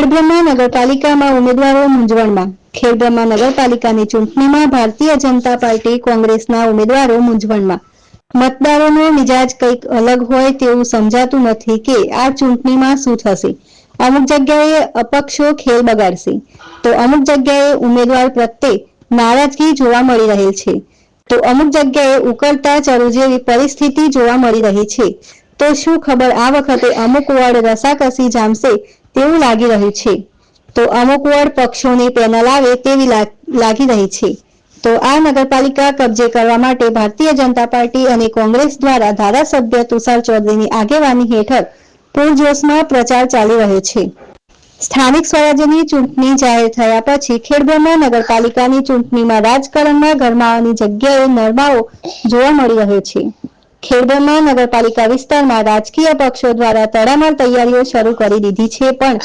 ખેડબ્રહ્મા નગરપાલિકામાં ઉમેદવારો મૂંઝવણમાં. ખેડબ્રહ્મા નગરપાલિકાની ચૂંટણીમાં ભારતીય જનતા પાર્ટી કોંગ્રેસના ઉમેદવારો મૂંઝવણમાં. મતદારોનો મિજાજ કંઈક અલગ હોય તેવું સમજાતું નથી કે આ ચૂંટણીમાં શું થશે. અમુક જગ્યાએ અપક્ષો ખેલ બગાડશે. તો અમુક જગ્યાએ ઉમેદવાર પ્રત્યે નારાજગી જોવા મળી રહેલ છે. તો અમુક જગ્યાએ ઉકળતા ચરુ જેવી પરિસ્થિતિ જોવા મળી રહી છે. તો શું ખબર આ વખતે અમુક વોર્ડ રસાકસી જામશે તેવું લાગી રહ્યું છે. તો અમુક વોર્ડ પક્ષોને પેનલ આવે તેવી લાગી રહી છે. તો આ નગરપાલિકા કબજે કરવા માટે ભારતીય જનતા પાર્ટી અને કોંગ્રેસ દ્વારા ધારાસભ્ય તુષાર ચૌધરીની આગેવાની હેઠળ પૂરજોશમાં પ્રચાર ચાલી રહ્યો છે. સ્થાનિક સ્વરાજ્યની ચૂંટણી જાહેર થયા પછી ખેડબ્રહ્મા નગરપાલિકાની ચૂંટણીમાં રાજકારણમાં ગરમાવાની જગ્યાએ નરમાઓ જોવા મળી રહ્યો છે. ખેડબ્રહ્મા નગરપાલિકા વિસ્તારમાં રાજકીય પક્ષો દ્વારા તડામાર તૈયારીઓ શરૂ કરી દીધી છે, પણ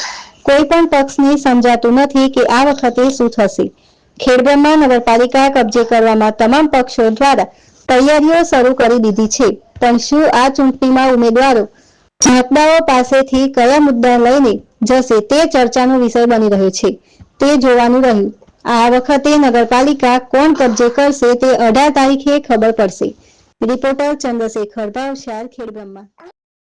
કોઈ પણ પક્ષને સમજાતું નથી કે આ વખતે શું થશે. ખેડબ્રહ્મા નગરપાલિકા કબજે કરવામાં તમામ પક્ષો દ્વારા તૈયારીઓ શરૂ કરી દીધી છે. પણ શું આ ચૂંટણીમાં ઉમેદવારો મતદારો પાસેથી કયા મુદ્દા લઈને જશે તે ચર્ચાનો વિષય બની રહ્યો છે. તે જોવાનું રહ્યું. આ વખતે નગરપાલિકા કોણ કબજે કરશે તે અઢાર તારીખે ખબર પડશે. રિપોર્ટર ચંદ્રશેખર ભાવશાર ખેડબ્રહ્મા